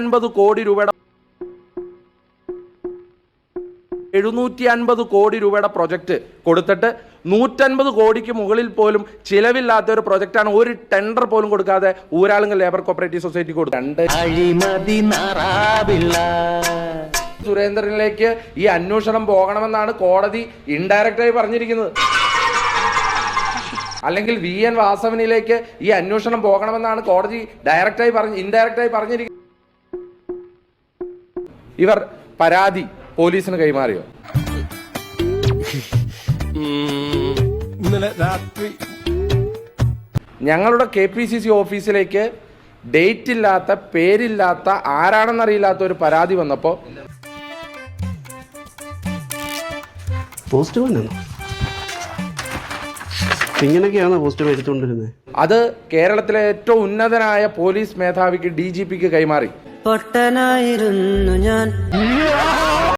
അൻപത് കോടി രൂപയുടെ എഴുന്നൂറ്റി അൻപത് കോടി രൂപയുടെ പ്രൊജക്ട് കൊടുത്തിട്ട് നൂറ്റൻപത് കോടിക്ക് മുകളിൽ പോലും ചിലവില്ലാത്ത ഒരു പ്രൊജക്റ്റാണ്. ഒരു ടെൻഡർ പോലും കൊടുക്കാതെ ഊരാളുങ്കൽ ലേബർ കോപ്പറേറ്റീവ് സൊസൈറ്റി കൊടുക്കുന്നുണ്ട് സുരേന്ദ്രനിലേക്ക് ഈ അന്വേഷണം പോകണമെന്നാണ് കോടതി ഇൻഡയറക്റ്റായി പറഞ്ഞിരിക്കുന്നത്. അല്ലെങ്കിൽ വി എൻ വാസവനിലേക്ക് ഈ അന്വേഷണം പോകണമെന്നാണ് കോടതി ഡയറക്റ്റായി പറഞ്ഞ് ഇൻഡയറക്റ്റായി പറഞ്ഞിരിക്കുന്നത്. ഇവർ പരാതി പോലീസിന് കൈമാറിയോ? ഇന്നലെ രാത്രി ഞങ്ങളുടെ കെ പി സി സി ഓഫീസിലേക്ക് ഡേറ്റ് ഇല്ലാത്ത പേരില്ലാത്ത ആരാണെന്നറിയില്ലാത്ത ഒരു പരാതി വന്നപ്പോൾ പോസ്റ്റ് ഇങ്ങനെയൊക്കെയാണോ പോസ്റ്റ് മേടിച്ചുകൊണ്ടിരുന്നത്? അത് കേരളത്തിലെ ഏറ്റവും ഉന്നതനായ പോലീസ് മേധാവിക്ക് ഡി ജി പിക്ക് കൈമാറി. പൊട്ടനായിരുന്നു ഞാൻ.